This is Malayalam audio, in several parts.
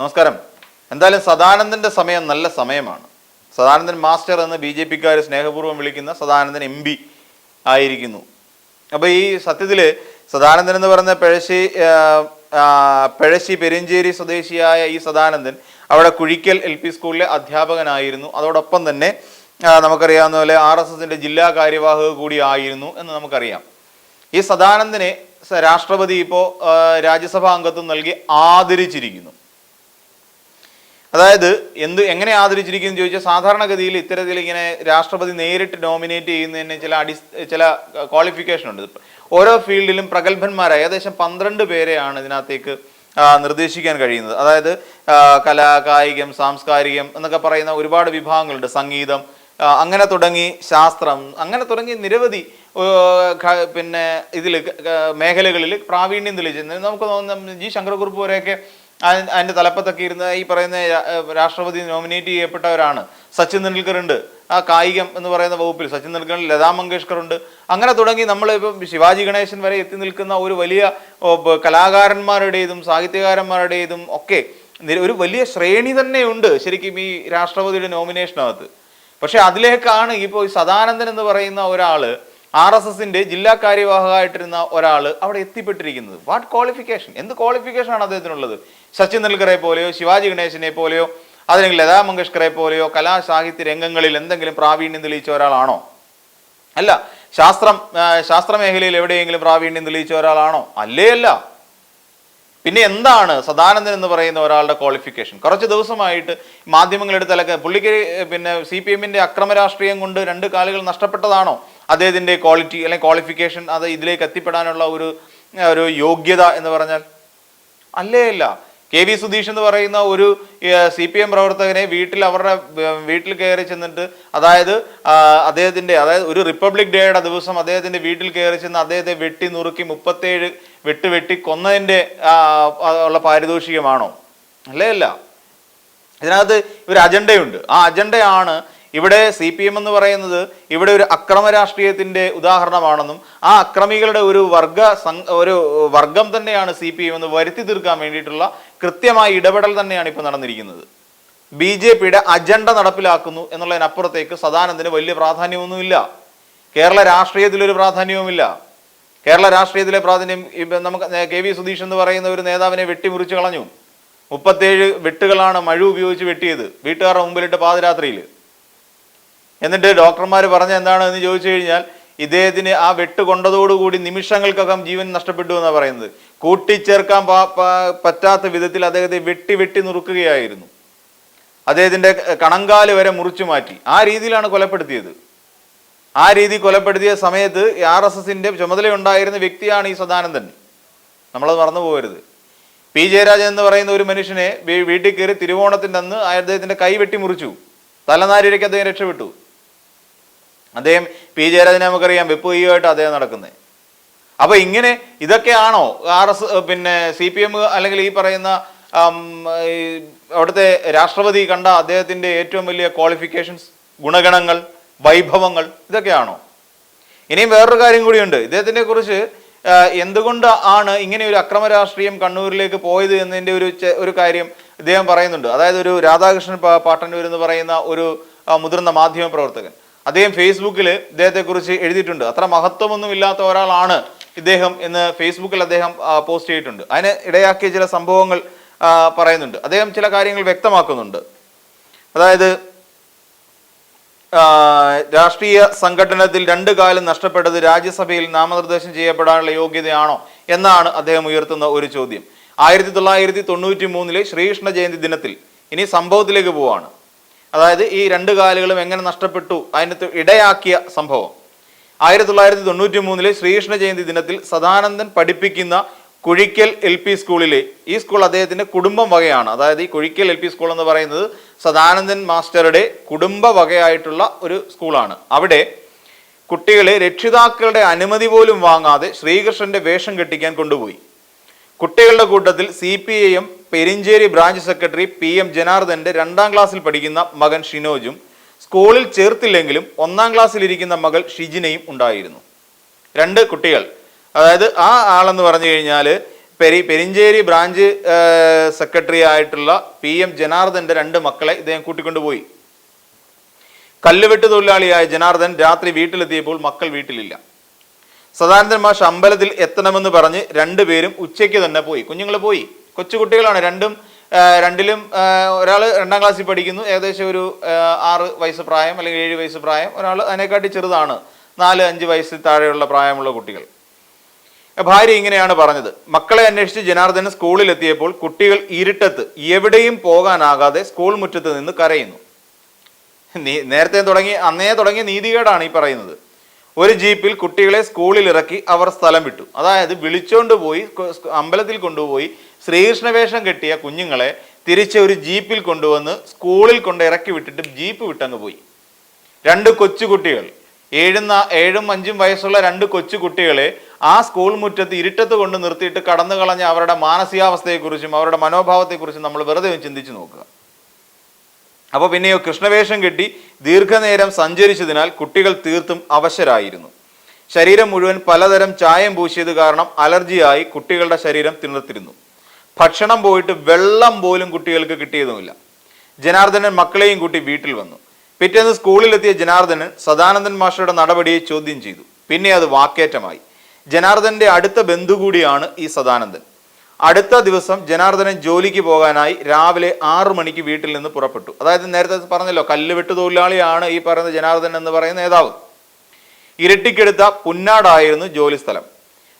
നമസ്കാരം. എന്തായാലും സദാനന്ദന്റെ സമയം നല്ല സമയമാണ്. സദാനന്ദൻ മാസ്റ്റർ എന്ന് ബി ജെ പിക്കാർ സ്നേഹപൂർവം വിളിക്കുന്ന സദാനന്ദൻ എം പി ആയിരിക്കുന്നു. അപ്പോൾ ഈ സത്യത്തിൽ സദാനന്ദൻ എന്ന് പറയുന്ന പഴശ്ശി പഴശ്ശി പെരിഞ്ചേരി സ്വദേശിയായ ഈ സദാനന്ദൻ അവിടെ കുഴിക്കൽ എൽ പി സ്കൂളിലെ അധ്യാപകനായിരുന്നു. അതോടൊപ്പം തന്നെ നമുക്കറിയാവുന്ന പോലെ ആർ എസ് എസിന്റെ ജില്ലാ കാര്യവാഹക കൂടി ആയിരുന്നു എന്ന് നമുക്കറിയാം. ഈ സദാനന്ദനെ രാഷ്ട്രപതി ഇപ്പോൾ രാജ്യസഭാ അംഗത്വം നൽകി ആദരിച്ചിരിക്കുന്നു. അതായത് എന്ത് എങ്ങനെ ആദരിച്ചിരിക്കുന്നു ചോദിച്ചാൽ സാധാരണഗതിയിൽ ഇത്തരത്തിൽ ഇങ്ങനെ രാഷ്ട്രപതി നേരിട്ട് നോമിനേറ്റ് ചെയ്യുന്നതിന് ചില അടി ചില ക്വാളിഫിക്കേഷൻ ഉണ്ട്. ഓരോ ഫീൽഡിലും പ്രഗത്ഭന്മാരായ ഏകദേശം പന്ത്രണ്ട് പേരെയാണ് ഇതിനകത്തേക്ക് നിർദ്ദേശിക്കാൻ കഴിയുന്നത്. അതായത് കലാ കായികം സാംസ്കാരികം എന്നൊക്കെ പറയുന്ന ഒരുപാട് വിഭാഗങ്ങളുണ്ട്. സംഗീതം അങ്ങനെ തുടങ്ങി ശാസ്ത്രം അങ്ങനെ തുടങ്ങി നിരവധി പിന്നെ ഇതിൽ മേഖലകളിൽ പ്രാവീണ്യം തെളിയിച്ചിരുന്നത് നമുക്ക് തോന്നുന്ന ജി ശങ്കരക്കുറുപ്പ് വരെയൊക്കെ അതി- അതിന്റെ തലപ്പത്തൊക്കെ ഇരുന്ന് ഈ പറയുന്ന രാഷ്ട്രപതി നോമിനേറ്റ് ചെയ്യപ്പെട്ടവരാണ്. സച്ചിൻ തെണ്ടുൽക്കർ ഉണ്ട് ആ കായികം എന്ന് പറയുന്ന വകുപ്പിൽ സച്ചിൻ തെണ്ടുൽക്കർ ലതാ മങ്കേഷ്കർ ഉണ്ട് അങ്ങനെ തുടങ്ങി നമ്മൾ ഇപ്പം ശിവാജി ഗണേശൻ വരെ എത്തി നിൽക്കുന്ന ഒരു വലിയ കലാകാരന്മാരുടേതും സാഹിത്യകാരന്മാരുടേതും ഒക്കെ ഒരു വലിയ ശ്രേണി തന്നെയുണ്ട് ശരിക്കും ഈ രാഷ്ട്രപതിയുടെ നോമിനേഷനകത്ത്. പക്ഷെ അതിലേക്കാണ് ഇപ്പോൾ സദാനന്ദൻ എന്ന് പറയുന്ന ഒരാൾ ആർ എസ് എസിന്റെ ജില്ലാ കാര്യവാഹകമായിട്ടിരുന്ന ഒരാൾ അവിടെ എത്തിപ്പെട്ടിരിക്കുന്നത്. വാട്ട് ക്വാളിഫിക്കേഷൻ എന്ത് ക്വാളിഫിക്കേഷൻ ആണ് അദ്ദേഹത്തിനുള്ളത്? സച്ചിൻ തെണ്ടുൽക്കറെ പോലെയോ ശിവാജി ഗണേശനെ പോലെയോ അതല്ലെങ്കിൽ ലതാ മങ്കേഷ്കറെ പോലെയോ കലാ സാഹിത്യ രംഗങ്ങളിൽ എന്തെങ്കിലും പ്രാവീണ്യം തെളിയിച്ച ഒരാളാണോ? അല്ല ശാസ്ത്രം ശാസ്ത്രമേഖലയിൽ ശാസ്ത്ര മേഖലയിൽ എവിടെയെങ്കിലും പ്രാവീണ്യം തെളിയിച്ച ഒരാളാണോ? അല്ലേ അല്ല. പിന്നെ എന്താണ് സദാനന്ദൻ എന്ന് പറയുന്ന ഒരാളുടെ ക്വാളിഫിക്കേഷൻ കുറച്ച് ദിവസമായിട്ട് മാധ്യമങ്ങളെടുത്തലൊക്കെ പുള്ളിക്ക് പിന്നെ സി പി എമ്മിന്റെ അക്രമ രാഷ്ട്രീയം കൊണ്ട് രണ്ട് കാലുകൾ നഷ്ടപ്പെട്ടതാണോ? അദ്ദേഹത്തിന്റെ ക്വാളിറ്റി അല്ലെങ്കിൽ ക്വാളിഫിക്കേഷൻ അത് ഇതിലേക്ക് എത്തിപ്പെടാനുള്ള ഒരു ഒരു യോഗ്യത എന്ന് പറഞ്ഞാൽ? അല്ലേ അല്ല. കെ വി സുധീഷ് എന്ന് പറയുന്ന ഒരു സി പി എം പ്രവർത്തകനെ വീട്ടിൽ അവരുടെ വീട്ടിൽ കയറി ചെന്നിട്ട് അതായത് അദ്ദേഹത്തിന്റെ അതായത് ഒരു റിപ്പബ്ലിക് ഡേയുടെ ദിവസം അദ്ദേഹത്തിന്റെ വീട്ടിൽ കയറി ചെന്ന് അദ്ദേഹത്തെ വെട്ടി നുറുക്കി മുപ്പത്തേഴ് വെട്ട് വെട്ടി ആ, ഉള്ള പാരിതോഷികമാണോ? അല്ലേ അല്ല. ഇതിനകത്ത് ഒരു അജണ്ടയുണ്ട്. ആ അജണ്ടയാണ് ഇവിടെ സി പി എം എന്ന് പറയുന്നത് ഇവിടെ ഒരു അക്രമ രാഷ്ട്രീയത്തിന്റെ ഉദാഹരണമാണെന്നും ആ അക്രമികളുടെ ഒരു വർഗ ഒരു വർഗം തന്നെയാണ് സി പി എം എന്ന് വരുത്തി തീർക്കാൻ വേണ്ടിയിട്ടുള്ള കൃത്യമായ ഇടപെടൽ തന്നെയാണ് ഇപ്പോൾ നടന്നിരിക്കുന്നത്. ബി ജെ പിയുടെ അജണ്ട നടപ്പിലാക്കുന്നു എന്നുള്ളതിനപ്പുറത്തേക്ക് സദാനന്ദന് വലിയ പ്രാധാന്യമൊന്നുമില്ല. കേരള രാഷ്ട്രീയത്തിലൊരു പ്രാധാന്യവുമില്ല. കേരള രാഷ്ട്രീയത്തിലെ പ്രാധാന്യം നമുക്ക് കെ വി സുധീഷ് എന്ന് പറയുന്ന ഒരു നേതാവിനെ വെട്ടിമുറിച്ച് കളഞ്ഞു. മുപ്പത്തേഴ് വെട്ടുകളാണ് മഴ ഉപയോഗിച്ച് വെട്ടിയത് വീട്ടുകാരുടെ മുമ്പിലിട്ട് പാതിരാത്രിയിൽ എന്നിട്ട് ഡോക്ടർമാർ പറഞ്ഞ എന്താണ് എന്ന് ചോദിച്ചു കഴിഞ്ഞാൽ ഇദ്ദേഹത്തിന് ആ വെട്ട് കൊണ്ടതോടുകൂടി നിമിഷങ്ങൾക്കകം ജീവൻ നഷ്ടപ്പെട്ടു എന്നാണ് പറയുന്നത്. കൂട്ടിച്ചേർക്കാൻ പറ്റാത്ത വിധത്തിൽ അദ്ദേഹത്തെ വെട്ടി വെട്ടി നുറുക്കുകയായിരുന്നു. അദ്ദേഹത്തിന്റെ കണങ്കാൽ വരെ മുറിച്ചു മാറ്റി. ആ രീതിയിലാണ് കൊലപ്പെടുത്തിയത്. ആ രീതി കൊലപ്പെടുത്തിയ സമയത്ത് ആർ എസ് എസിന്റെ ചുമതലയുണ്ടായിരുന്ന വ്യക്തിയാണ് ഈ സദാനന്ദൻ. നമ്മളത് മറന്നു പോകരുത്. പി. ജയരാജൻ എന്ന് പറയുന്ന ഒരു മനുഷ്യനെ വീട്ടിൽ കയറി തിരുവോണത്തിന്റെ അന്ന് അദ്ദേഹത്തിന്റെ കൈ വെട്ടി മുറിച്ചു. തലനാരിഴയ്ക്ക് അദ്ദേഹം രക്ഷപ്പെട്ടു. അദ്ദേഹം പി. ജയരാജനെ നമുക്കറിയാം വെപ്പ് കൈയുമായിട്ട് അദ്ദേഹം നടക്കുന്നത്. അപ്പൊ ഇങ്ങനെ ഇതൊക്കെയാണോ? ആർ എസ് പിന്നെ സി പി എം അല്ലെങ്കിൽ ഈ പറയുന്ന അവിടുത്തെ രാഷ്ട്രപതി കണ്ട അദ്ദേഹത്തിന്റെ ഏറ്റവും വലിയ ക്വാളിഫിക്കേഷൻസ് ഗുണഗണങ്ങൾ വൈഭവങ്ങൾ ഇതൊക്കെയാണോ? ഇനിയും വേറൊരു കാര്യം കൂടിയുണ്ട് ഇദ്ദേഹത്തിനെ കുറിച്ച് എന്തുകൊണ്ട് ആണ് ഇങ്ങനെ ഒരു അക്രമ രാഷ്ട്രീയം കണ്ണൂരിലേക്ക് പോയത് എന്നതിന്റെ ഒരു ഒരു കാര്യം ഇദ്ദേഹം പറയുന്നുണ്ട്. അതായത് ഒരു രാധാകൃഷ്ണൻ പാട്ടന്നൂർ എന്ന് പറയുന്ന ഒരു മുതിർന്ന മാധ്യമ പ്രവർത്തകൻ. അദ്ദേഹം ഫേസ്ബുക്കിൽ ഇദ്ദേഹത്തെ കുറിച്ച് എഴുതിയിട്ടുണ്ട്. അത്ര മഹത്വമൊന്നും ഇല്ലാത്ത ഒരാളാണ് ഇദ്ദേഹം എന്ന് ഫേസ്ബുക്കിൽ അദ്ദേഹം പോസ്റ്റ് ചെയ്തിട്ടുണ്ട്. അതിന് ഇടയാക്കിയ ചില സംഭവങ്ങൾ പറയുന്നുണ്ട്. അദ്ദേഹം ചില കാര്യങ്ങൾ വ്യക്തമാക്കുന്നുണ്ട്. അതായത് രാഷ്ട്രീയ സംഘടനത്തിൽ രണ്ട് കാലം നഷ്ടപ്പെട്ടത് രാജ്യസഭയിൽ നാമനിർദ്ദേശം ചെയ്യപ്പെടാനുള്ള യോഗ്യതയാണോ എന്നാണ് അദ്ദേഹം ഉയർത്തുന്ന ഒരു ചോദ്യം. ആയിരത്തി തൊള്ളായിരത്തി തൊണ്ണൂറ്റി മൂന്നിലെ ശ്രീകൃഷ്ണ ജയന്തി ദിനത്തിൽ ഇനി സംഭവത്തിലേക്ക് പോവാണ്. അതായത് ഈ രണ്ട് കാലുകളും എങ്ങനെ നഷ്ടപ്പെട്ടു? അതിനകത്ത് ഇടയാക്കിയ സംഭവം. ആയിരത്തി തൊള്ളായിരത്തി തൊണ്ണൂറ്റി മൂന്നിലെ ശ്രീകൃഷ്ണ ജയന്തി ദിനത്തിൽ സദാനന്ദൻ പഠിപ്പിക്കുന്ന കുഴിക്കൽ എൽ പി സ്കൂളിലെ ഈ സ്കൂൾ അദ്ദേഹത്തിന്റെ കുടുംബം വകയാണ്. അതായത് ഈ കുഴിക്കൽ എൽ പി സ്കൂൾ എന്ന് പറയുന്നത് സദാനന്ദൻ മാസ്റ്ററുടെ കുടുംബ വകയായിട്ടുള്ള ഒരു സ്കൂളാണ്. അവിടെ കുട്ടികളെ രക്ഷിതാക്കളുടെ അനുമതി പോലും വാങ്ങാതെ ശ്രീകൃഷ്ണന്റെ വേഷം കെട്ടിക്കാൻ കൊണ്ടുപോയി. കുട്ടികളുടെ കൂട്ടത്തിൽ C P I M Perincheri branch secretary P M ജനാർദ്ദന്റെ രണ്ടാം ക്ലാസ്സിൽ പഠിക്കുന്ന മകൻ ഷിനോജും സ്കൂളിൽ ചേർത്തില്ലെങ്കിലും ഒന്നാം ക്ലാസ്സിൽ ഇരിക്കുന്ന മകൾ ഷിജിനയും ഉണ്ടായിരുന്നു. രണ്ട് കുട്ടികൾ. അതായത് ആ ആളെന്ന് പറഞ്ഞു കഴിഞ്ഞാൽ പെരി പെരിഞ്ചേരി ബ്രാഞ്ച് സെക്രട്ടറി ആയിട്ടുള്ള പി എം ജനാർദ്ദന്റെ രണ്ട് മക്കളെ ഇദ്ദേഹം കൂട്ടിക്കൊണ്ടുപോയി കല്ലുവെട്ട് തൊഴിലാളിയായ ജനാർദ്ദൻ രാത്രി വീട്ടിലെത്തിയപ്പോൾ മക്കൾ വീട്ടിലില്ല. സദാനന്ദൻ മാഷ് അമ്പലത്തിൽ എത്തണമെന്ന് പറഞ്ഞ് രണ്ടുപേരും ഉച്ചയ്ക്ക് തന്നെ പോയി. കുഞ്ഞുങ്ങൾ പോയി. കൊച്ചുകുട്ടികളാണ് രണ്ടും രണ്ടിലും ഒരാൾ രണ്ടാം ക്ലാസ്സിൽ പഠിക്കുന്നു. ഏകദേശം ഒരു ആറ് വയസ്സ് പ്രായം അല്ലെങ്കിൽ ഏഴ് വയസ്സ് പ്രായം. ഒരാൾ അതിനെക്കാട്ടി ചെറുതാണ്. നാല് അഞ്ച് വയസ്സിൽ താഴെയുള്ള പ്രായമുള്ള കുട്ടികൾ. ഭാര്യ ഇങ്ങനെയാണ് പറഞ്ഞത്. മക്കളെ അന്വേഷിച്ച് ജനാർദ്ദന സ്കൂളിലെത്തിയപ്പോൾ കുട്ടികൾ ഇരുട്ടത്ത് എവിടെയും പോകാനാകാതെ സ്കൂൾ മുറ്റത്ത് നിന്ന് കരയുന്നു. നീ- നേരത്തെ തുടങ്ങി അന്നേ തുടങ്ങിയ നീതികേടാണ് ഈ പറയുന്നത്. ഒരു ജീപ്പിൽ കുട്ടികളെ സ്കൂളിൽ ഇറക്കി അവർ സ്ഥലം വിട്ടു. അതായത് വിളിച്ചോണ്ട് പോയി അമ്പലത്തിൽ കൊണ്ടുപോയി ശ്രീകൃഷ്ണ വേഷം കെട്ടിയ കുഞ്ഞുങ്ങളെ തിരിച്ച് ഒരു ജീപ്പിൽ കൊണ്ടുവന്ന് സ്കൂളിൽ കൊണ്ട് ഇറക്കി വിട്ടിട്ട് ജീപ്പ് വിട്ടങ്ങ് പോയി. രണ്ട് കൊച്ചുകുട്ടികൾ ഏഴും ഏഴും അഞ്ചും വയസ്സുള്ള രണ്ട് കൊച്ചുകുട്ടികളെ ആ സ്കൂൾ മുറ്റത്ത് ഇരുട്ടത്ത് കൊണ്ട് നിർത്തിയിട്ട് കടന്നു കളഞ്ഞ അവരുടെ മാനസികാവസ്ഥയെക്കുറിച്ചും അവരുടെ മനോഭാവത്തെക്കുറിച്ചും നമ്മൾ വെറുതെ ചിന്തിച്ചു നോക്കുക. അപ്പോൾ പിന്നെയോ കൃഷ്ണവേഷം കെട്ടി ദീർഘനേരം സഞ്ചരിച്ചതിനാൽ കുട്ടികൾ തീർത്തും അവശരായിരുന്നു. ശരീരം മുഴുവൻ പലതരം ചായം പൂശിയത് കാരണം അലർജിയായി കുട്ടികളുടെ ശരീരം തിണർത്തിരുന്നു. ഭക്ഷണം പോയിട്ട് വെള്ളം പോലും കുട്ടികൾക്ക് കിട്ടിയതുമില്ല. ജനാർദ്ദനൻ മക്കളെയും കൂട്ടി വീട്ടിൽ വന്നു. പിറ്റേന്ന് സ്കൂളിലെത്തിയ ജനാർദ്ദനൻ സദാനന്ദൻ മാഷയുടെ നടപടിയെ ചോദ്യം ചെയ്തു. പിന്നെ അത് വാക്കേറ്റമായി. ജനാർദ്ദന്റെ അടുത്ത ബന്ധു കൂടിയാണ് ഈ സദാനന്ദൻ. അടുത്ത ദിവസം ജനാർദ്ദനൻ ജോലിക്ക് പോകാനായി രാവിലെ ആറു മണിക്ക് വീട്ടിൽ നിന്ന് പുറപ്പെട്ടു. അതായത് നേരത്തെ പറഞ്ഞല്ലോ കല്ലുവെട്ട് തൊഴിലാളിയാണ് ഈ പറയുന്ന ജനാർദ്ദനൻ എന്ന് പറയുന്ന നേതാവ്. ഇരട്ടിക്കെടുത്ത പുന്നാടായിരുന്നു ജോലി സ്ഥലം.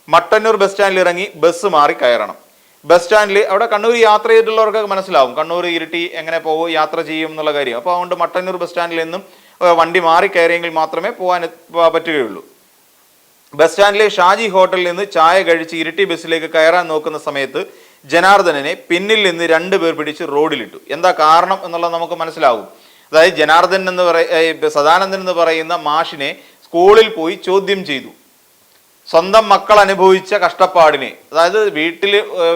മട്ടന്നൂർ ബസ് സ്റ്റാൻഡിൽ ഇറങ്ങി ബസ് മാറി കയറണം. ബസ് സ്റ്റാൻഡിൽ അവിടെ കണ്ണൂർ യാത്ര ചെയ്തിട്ടുള്ളവർക്ക് മനസ്സിലാവും കണ്ണൂർ ഇരിട്ടി എങ്ങനെ പോകും യാത്ര ചെയ്യും എന്നുള്ള കാര്യം. അപ്പോൾ അതുകൊണ്ട് മട്ടന്നൂർ ബസ് സ്റ്റാൻഡിൽ നിന്നും വണ്ടി മാറി കയറിയെങ്കിൽ മാത്രമേ പോകാൻ പറ്റുകയുള്ളൂ. ബസ് സ്റ്റാൻഡിലെ ഷാജി ഹോട്ടലിൽ നിന്ന് ചായ കഴിച്ച് ഇരട്ടി ബസ്സിലേക്ക് കയറാൻ നോക്കുന്ന സമയത്ത് ജനാർദ്ദനെ പിന്നിൽ നിന്ന് രണ്ടുപേർ പിടിച്ച് റോഡിലിട്ടു. എന്താ കാരണം എന്നുള്ളത് നമുക്ക് മനസ്സിലാവും അതായത് ജനാർദ്ദൻ എന്ന് പറയ സദാനന്ദൻ എന്ന് പറയുന്ന മാഷിനെ സ്കൂളിൽ പോയി ചോദ്യം ചെയ്തു. സ്വന്തം മക്കൾ അനുഭവിച്ച കഷ്ടപ്പാടിനെ. അതായത് വീട്ടിൽ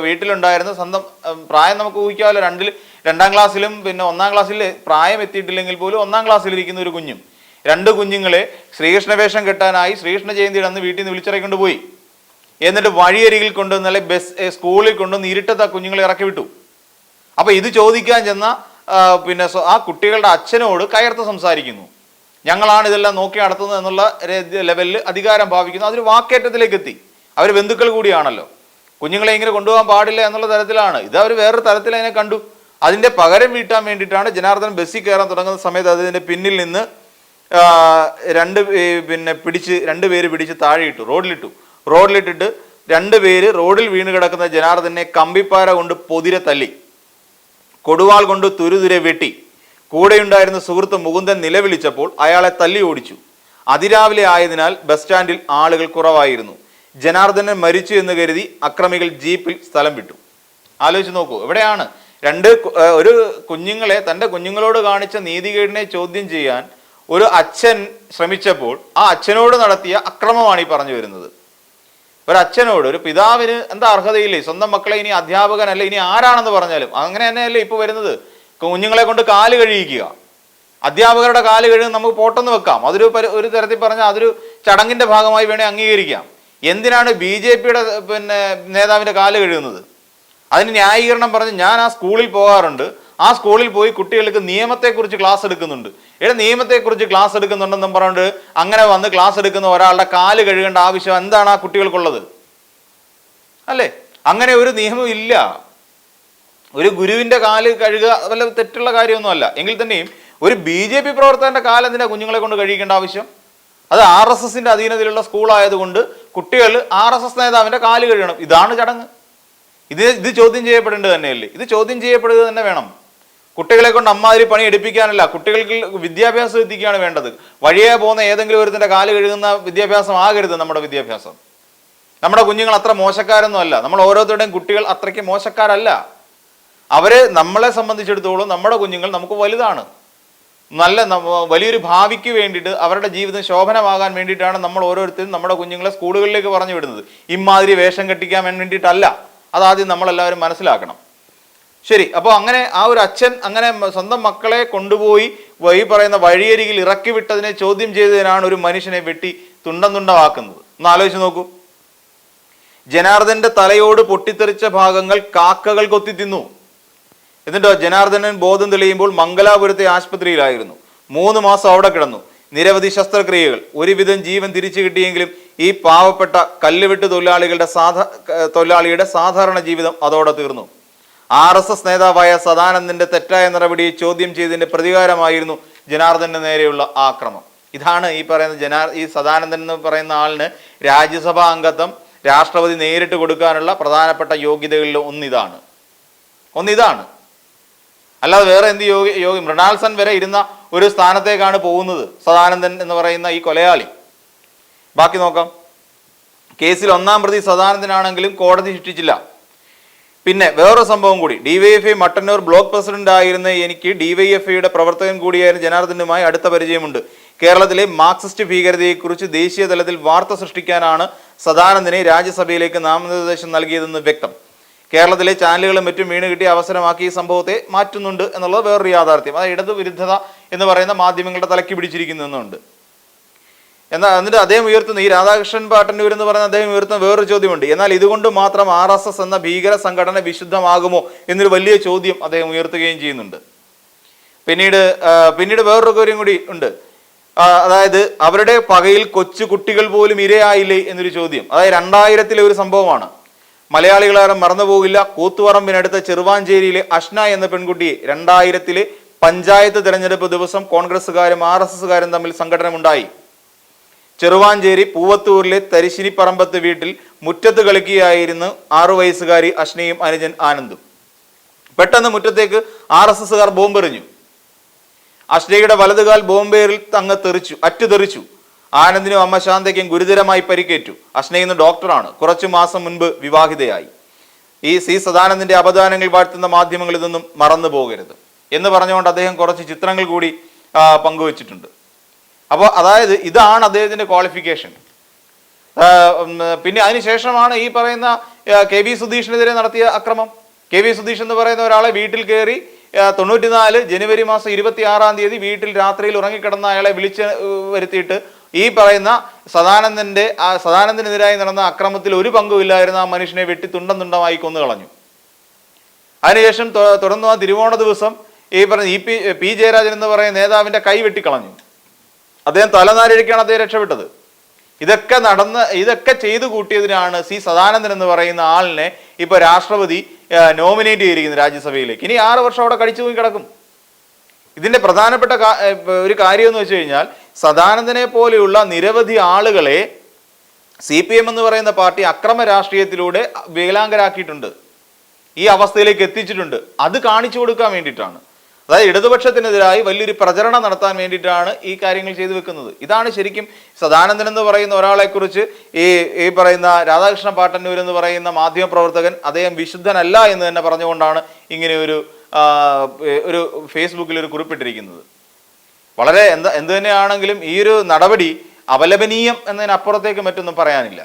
വീട്ടിലുണ്ടായിരുന്ന സ്വന്തം പ്രായം നമുക്ക് ഊഹിക്കാമല്ലോ. രണ്ടിൽ രണ്ടാം ക്ലാസ്സിലും പിന്നെ ഒന്നാം ക്ലാസ്സിൽ പ്രായം എത്തിയിട്ടില്ലെങ്കിൽ പോലും ഒന്നാം ക്ലാസ്സിലിരിക്കുന്ന ഒരു കുഞ്ഞും. രണ്ട് കുഞ്ഞുങ്ങളെ ശ്രീകൃഷ്ണ വേഷം കെട്ടാനായി ശ്രീകൃഷ്ണ ജയന്തിയുടെ അന്ന് വീട്ടിൽ നിന്ന് വിളിച്ചിറക്കൊണ്ട് പോയി. എന്നിട്ട് വഴിയരികിൽ കൊണ്ടുവന്ന് അല്ലെ ബസ് സ്കൂളിൽ കൊണ്ടുവന്ന് ഇരുട്ടത്ത് ആ കുഞ്ഞുങ്ങളെ ഇറക്കി വിട്ടു. അപ്പൊ ഇത് ചോദിക്കാൻ ചെന്ന പിന്നെ ആ കുട്ടികളുടെ അച്ഛനോട് കയർത്ത് സംസാരിക്കുന്നു. ഞങ്ങളാണ് ഇതെല്ലാം നോക്കി നടത്തുന്നത് എന്നുള്ള ലെവലിൽ അധികാരം ഭാവിക്കുന്നു. അതൊരു വാക്കേറ്റത്തിലേക്ക് എത്തി. അവർ ബന്ധുക്കൾ കൂടിയാണല്ലോ. കുഞ്ഞുങ്ങളെ ഇങ്ങനെ കൊണ്ടുപോകാൻ പാടില്ല എന്നുള്ള തരത്തിലാണ്. ഇത് അവർ വേറൊരു തരത്തിൽ അതിനെ കണ്ടു. അതിന്റെ പകരം വീട്ടാൻ വേണ്ടിയിട്ടാണ് ജനാർദ്ദൻ ബസ്സിൽ കയറാൻ തുടങ്ങുന്ന സമയത്ത് അതിന്റെ പിന്നിൽ നിന്ന് രണ്ട് പിന്നെ പിടിച്ച് രണ്ട് പേര് പിടിച്ച് താഴെയിട്ടു റോഡിലിട്ടു. റോഡിലിട്ടിട്ട് രണ്ട് പേര് റോഡിൽ വീണ് കിടക്കുന്ന ജനാർദ്ദനെ കമ്പിപ്പാര കൊണ്ട് പൊതിരെ തല്ലി. കൊടുവാൾ കൊണ്ട് തുരുതുരെ വെട്ടി. കൂടെയുണ്ടായിരുന്ന സുഹൃത്ത് മുകുന്ദൻ നിലവിളിച്ചപ്പോൾ അയാളെ തല്ലി ഓടിച്ചു. അതിരാവിലെ ആയതിനാൽ ബസ് സ്റ്റാൻഡിൽ ആളുകൾ കുറവായിരുന്നു. ജനാർദ്ദനൻ മരിച്ചു എന്ന് കരുതി അക്രമികൾ ജീപ്പിൽ സ്ഥലം വിട്ടു. ആലോചിച്ച് നോക്കൂ എവിടെയാണ്? രണ്ട് ഒരു കുഞ്ഞുങ്ങളെ തന്റെ കുഞ്ഞുങ്ങളോട് കാണിച്ച നീതികേടിനെ ചോദ്യം ചെയ്യാൻ ഒരു അച്ഛൻ ശ്രമിച്ചപ്പോൾ ആ അച്ഛനോട് നടത്തിയ അക്രമമാണ് ഈ പറഞ്ഞു വരുന്നത്. ഒരു അച്ഛനോട് ഒരു പിതാവിന് എന്താ അർഹതയില്ലേ? സ്വന്തം മക്കളെ ഇനി അധ്യാപകനല്ല ഇനി ആരാണെന്ന് പറഞ്ഞാലും അങ്ങനെ തന്നെയല്ലേ ഇപ്പൊ വരുന്നത്? കുഞ്ഞുങ്ങളെ കൊണ്ട് കാൽ കഴിയിക്കുക അധ്യാപകരുടെ കാൽ കഴുകുന്ന നമുക്ക് പോട്ടെന്ന് വെക്കാം. അതൊരു ഒരു തരത്തിൽ പറഞ്ഞാൽ അതൊരു ചടങ്ങിന്റെ ഭാഗമായി വേണേൽ അംഗീകരിക്കാം. എന്തിനാണ് ബി ജെ പിയുടെ പിന്നെ നേതാവിന്റെ കാൽ കഴുകുന്നത്? അതിന് ന്യായീകരണം പറഞ്ഞ് ഞാൻ ആ സ്കൂളിൽ പോകാറുണ്ട്. ആ സ്കൂളിൽ പോയി കുട്ടികൾക്ക് നിയമത്തെക്കുറിച്ച് ക്ലാസ് എടുക്കുന്നുണ്ട്. ഇവിടെ നിയമത്തെക്കുറിച്ച് ക്ലാസ് എടുക്കുന്നുണ്ടെന്നും പറഞ്ഞുകൊണ്ട് അങ്ങനെ വന്ന് ക്ലാസ് എടുക്കുന്ന ഒരാളുടെ കാൽ കഴുകേണ്ട ആവശ്യം എന്താണ് ആ കുട്ടികൾക്കുള്ളത്? അല്ലേ? അങ്ങനെ ഒരു നിയമം ഇല്ല. ഒരു ഗുരുവിന്റെ കാൽ കഴുകുക വല്ല തെറ്റുള്ള കാര്യമൊന്നുമല്ല. എങ്കിൽ തന്നെയും ഒരു ബി ജെ പി പ്രവർത്തകന്റെ കാൽ എന്തിനാ കുഞ്ഞുങ്ങളെ കൊണ്ട് കഴിക്കേണ്ട ആവശ്യം? അത് ആർ എസ് എസിന്റെ അധീനതയിലുള്ള സ്കൂളായതുകൊണ്ട് കുട്ടികൾ ആർ എസ് എസ് നേതാവിന്റെ കാൽ കഴുകണം. ഇതാണ് ചടങ്ങ്. ഇത് ഇത് ചോദ്യം ചെയ്യപ്പെടേണ്ടത് തന്നെയല്ലേ? ഇത് ചോദ്യം ചെയ്യപ്പെടുക തന്നെ വേണം. കുട്ടികളെ കൊണ്ട് അമ്മാതിരി പണി എടുപ്പിക്കാനല്ല കുട്ടികൾക്ക് വിദ്യാഭ്യാസം എത്തിക്കുകയാണ് വേണ്ടത്. വഴിയെ പോകുന്ന ഏതെങ്കിലും ഒരുത്തിന്റെ കാൽ കഴുകുന്ന വിദ്യാഭ്യാസം ആകരുത് നമ്മുടെ വിദ്യാഭ്യാസം. നമ്മുടെ കുഞ്ഞുങ്ങൾ അത്ര മോശക്കാരൊന്നും അല്ല. നമ്മൾ ഓരോരുത്തരുടെയും കുട്ടികൾ അത്രയ്ക്ക് മോശക്കാരല്ല. അവരെ നമ്മളെ സംബന്ധിച്ചിടത്തോളം നമ്മുടെ കുഞ്ഞുങ്ങൾ നമുക്ക് വലുതാണ്. നല്ല വലിയൊരു ഭാവിക്ക് വേണ്ടിയിട്ട് അവരുടെ ജീവിതം ശോഭനമാകാൻ വേണ്ടിയിട്ടാണ് നമ്മൾ ഓരോരുത്തരും നമ്മുടെ കുഞ്ഞുങ്ങളെ സ്കൂളുകളിലേക്ക് പറഞ്ഞു വിടുന്നത്. ഇമാതിരി വേഷം കെട്ടിക്കാൻ വേണ്ടിയിട്ടല്ല. അതാദ്യം നമ്മളെല്ലാവരും മനസ്സിലാക്കണം. ശരി അപ്പോൾ അങ്ങനെ ആ ഒരു അച്ഛൻ അങ്ങനെ സ്വന്തം മക്കളെ കൊണ്ടുപോയി വഴി പറയുന്ന വഴിയരികിൽ ഇറക്കി വിട്ടതിനെ ചോദ്യം ചെയ്തതിനാണ് ഒരു മനുഷ്യനെ വെട്ടി തുണ്ടം തുണ്ടമാക്കുന്നത്. ഒന്ന് ആലോചിച്ച് നോക്കൂ. ജനാർദ്ദന്റെ തലയോട് പൊട്ടിത്തെറിച്ച ഭാഗങ്ങൾ കാക്കകൾ കൊത്തി തിന്നു. എന്നിട്ടോ ജനാർദ്ദനൻ ബോധം തെളിയുമ്പോൾ മംഗലാപുരത്തെ ആശുപത്രിയിലായിരുന്നു. മൂന്ന് മാസം അവിടെ കിടന്നു. നിരവധി ശസ്ത്രക്രിയകൾ. ഒരുവിധം ജീവൻ തിരിച്ചു കിട്ടിയെങ്കിലും ഈ പാവപ്പെട്ട കല്ലുവെട്ട് തൊഴിലാളികളുടെ സാധാ തൊഴിലാളിയുടെ സാധാരണ ജീവിതം അതോടെ തീർന്നു. ആർ എസ് എസ് നേതാവായ സദാനന്ദന്റെ തെറ്റായ നടപടി ചോദ്യം ചെയ്തതിന്റെ പ്രതികാരമായിരുന്നു ജനാർദ്ദന്റെ നേരെയുള്ള ആക്രമം. ഇതാണ് ഈ പറയുന്ന ജനാർ ഈ സദാനന്ദൻ എന്ന് പറയുന്ന ആളിന് രാജ്യസഭാ അംഗത്വം രാഷ്ട്രപതി നേരിട്ട് കൊടുക്കാനുള്ള പ്രധാനപ്പെട്ട യോഗ്യതകളിൽ ഒന്നിതാണ്. ഒന്നിതാണ്. അല്ലാതെ വേറെ എന്ത് യോഗി യോഗി മൃണാൽ വരെ ഇരുന്ന ഒരു സ്ഥാനത്തേക്കാണ് പോകുന്നത് സദാനന്ദൻ എന്ന് പറയുന്ന ഈ കൊലയാളി. ബാക്കി നോക്കാം. കേസിൽ ഒന്നാം പ്രതി സദാനന്ദനാണെങ്കിലും കോടതി ശിക്ഷിച്ചില്ല. പിന്നെ വേറൊരു സംഭവം കൂടി. ഡിവൈഎഫ്ഐ മട്ടന്നൂർ ബ്ലോക്ക് പ്രസിഡന്റ് ആയിരുന്ന എനിക്ക് ഡിവൈഎഫ്ഐയുടെ പ്രവർത്തകൻ കൂടിയായിരുന്ന ജനാർദ്ദനുമായി അടുത്ത പരിചയമുണ്ട്. കേരളത്തിലെ മാർക്സിസ്റ്റ് ഭീകരതയെക്കുറിച്ച് ദേശീയ തലത്തിൽ വാർത്ത സൃഷ്ടിക്കാനാണ് സദാനന്ദനെ രാജ്യസഭയിലേക്ക് നാമനിർദ്ദേശം നൽകിയതെന്ന് വ്യക്തം. കേരളത്തിലെ ചാനലുകളും മറ്റും വീണ് കിട്ടിയ അവസരമാക്കി ഈ സംഭവത്തെ മാറ്റുന്നുണ്ട് എന്നുള്ളത് വേറൊരു യാഥാർത്ഥ്യം. അതായത് ഇടതുവിരുദ്ധത എന്ന് പറയുന്ന മാധ്യമങ്ങളുടെ തലക്കി പിടിച്ചിരിക്കുന്നുണ്ട് എന്നാൽ എന്നിട്ട് അദ്ദേഹം ഉയർത്തുന്ന. ഈ രാധാകൃഷ്ണൻ പാട്ടന്നൂർ എന്ന് പറയുന്ന അദ്ദേഹം ഉയർത്തുന്ന വേറൊരു ചോദ്യമുണ്ട്. എന്നാൽ ഇതുകൊണ്ട് മാത്രം ആർ എസ് എസ് എന്ന ഭീകര സംഘടന വിശുദ്ധമാകുമോ എന്നൊരു വലിയ ചോദ്യം അദ്ദേഹം ഉയർത്തുകയും ചെയ്യുന്നുണ്ട്. പിന്നീട് പിന്നീട് വേറൊരു കാര്യം കൂടി ഉണ്ട്. അതായത് അവരുടെ പകയിൽ കൊച്ചു കുട്ടികൾ പോലും ഇരയായില്ലേ എന്നൊരു ചോദ്യം. അതായത് രണ്ടായിരത്തിലെ ഒരു സംഭവമാണ്. മലയാളികളാരും മറന്നുപോകില്ല കൂത്തുപറമ്പിനടുത്ത ചെറുവാഞ്ചേരിയിലെ അഷ്ന എന്ന പെൺകുട്ടിയെ രണ്ടായിരത്തിലെ പഞ്ചായത്ത് തെരഞ്ഞെടുപ്പ് ദിവസം കോൺഗ്രസ്സുകാരും ആർ എസ് എസുകാരും തമ്മിൽ സംഘടനമുണ്ടായി. ചെറുവാഞ്ചേരി പൂവത്തൂരിലെ തരിശിനിപ്പറമ്പത്ത് വീട്ടിൽ മുറ്റത്ത് കളിക്കുകയായിരുന്നു ആറു വയസ്സുകാരി അഷ്നയും അനുജൻ ആനന്ദും. പെട്ടെന്ന് മുറ്റത്തേക്ക് ആർ എസ് എസുകാർ ബോംബെറിഞ്ഞു. അഷ്നയുടെ വലതുകാൽ ബോംബേറിൽ തങ്ങ് തെറിച്ചു അറ്റുതെറിച്ചു ആനന്ദിനും അമ്മ ശാന്തയ്ക്കും ഗുരുതരമായി പരിക്കേറ്റു. അഷ്ന ഇന്ന് ഡോക്ടറാണ്. കുറച്ചു മാസം മുൻപ് വിവാഹിതയായി. ഈ സി സദാനന്ദന്റെ അപദാനങ്ങൾ വാഴ്ത്തുന്ന മാധ്യമങ്ങൾ ഇതൊന്നും മറന്നു പോകരുത് എന്ന് പറഞ്ഞുകൊണ്ട് അദ്ദേഹം കുറച്ച് ചിത്രങ്ങൾ കൂടി പങ്കുവച്ചിട്ടുണ്ട്. അപ്പോൾ അതായത് ഇതാണ് അദ്ദേഹത്തിന്റെ ക്വാളിഫിക്കേഷൻ പിന്നെ അതിനുശേഷമാണ് ഈ പറയുന്ന കെ വി സുധീഷിനെതിരെ നടത്തിയ അക്രമം. കെ വി സുധീഷ് എന്ന് പറയുന്ന ഒരാളെ വീട്ടിൽ കയറി തൊണ്ണൂറ്റിനാല് ജനുവരി മാസം ഇരുപത്തി ആറാം തീയതി വീട്ടിൽ രാത്രിയിൽ ഉറങ്ങിക്കിടന്ന അയാളെ വിളിച്ച് വരുത്തിയിട്ട് ഈ പറയുന്ന സദാനന്ദന്റെ ആ സദാനന്ദനെതിരായി നടന്ന അക്രമത്തിൽ ഒരു പങ്കുമില്ലായിരുന്ന ആ മനുഷ്യനെ വെട്ടി തുണ്ടം തുണ്ടമായി കൊന്നു കളഞ്ഞു അതിനുശേഷം തുടർന്ന് ആ തിരുവോണ ദിവസം ഈ പറഞ്ഞ ഇ പി പി ജയരാജൻ എന്ന് പറയുന്ന നേതാവിന്റെ കൈ വെട്ടിക്കളഞ്ഞു. അദ്ദേഹം തലനാരിഴിക്കാണ് അദ്ദേഹം രക്ഷപ്പെട്ടത്. ഇതൊക്കെ നടന്ന് ഇതൊക്കെ ചെയ്തു കൂട്ടിയതിനാണ് സി സദാനന്ദൻ എന്ന് പറയുന്ന ആളിനെ ഇപ്പൊ രാഷ്ട്രപതി നോമിനേറ്റ് ചെയ്തിരിക്കുന്നത് രാജ്യസഭയിലേക്ക്. ഇനി ആറ് വർഷം അവിടെ കടിച്ചു തൂങ്ങി കിടക്കും. ഇതിന്റെ പ്രധാനപ്പെട്ട ഒരു കാര്യം എന്ന് വെച്ച് കഴിഞ്ഞാൽ സദാനന്ദനെ പോലെയുള്ള നിരവധി ആളുകളെ സി പി എം എന്ന് പറയുന്ന പാർട്ടി അക്രമ രാഷ്ട്രീയത്തിലൂടെ വികലാംഗരാക്കിയിട്ടുണ്ട് ഈ അവസ്ഥയിലേക്ക് എത്തിച്ചിട്ടുണ്ട്. അത് കാണിച്ചു കൊടുക്കാൻ വേണ്ടിയിട്ടാണ്. അതായത് ഇടതുപക്ഷത്തിനെതിരായി വലിയൊരു പ്രചരണം നടത്താൻ വേണ്ടിയിട്ടാണ് ഈ കാര്യങ്ങൾ ചെയ്തു വെക്കുന്നത്. ഇതാണ് ശരിക്കും സദാനന്ദൻ എന്ന് പറയുന്ന ഒരാളെക്കുറിച്ച് ഈ ഈ പറയുന്ന രാധാകൃഷ്ണ പാട്ടന്നൂർ എന്ന് പറയുന്ന മാധ്യമപ്രവർത്തകൻ അദ്ദേഹം വിശുദ്ധനല്ല എന്ന് തന്നെ പറഞ്ഞുകൊണ്ടാണ് ഇങ്ങനെ ഒരു ഒരു ഫേസ്ബുക്കിൽ ഒരു കുറിപ്പിട്ടിരിക്കുന്നത്. വളരെ എന്താ എന്ത് തന്നെയാണെങ്കിലും ഈ ഒരു നടപടി അപലപനീയം എന്നതിനപ്പുറത്തേക്ക് മറ്റൊന്നും പറയാനില്ല.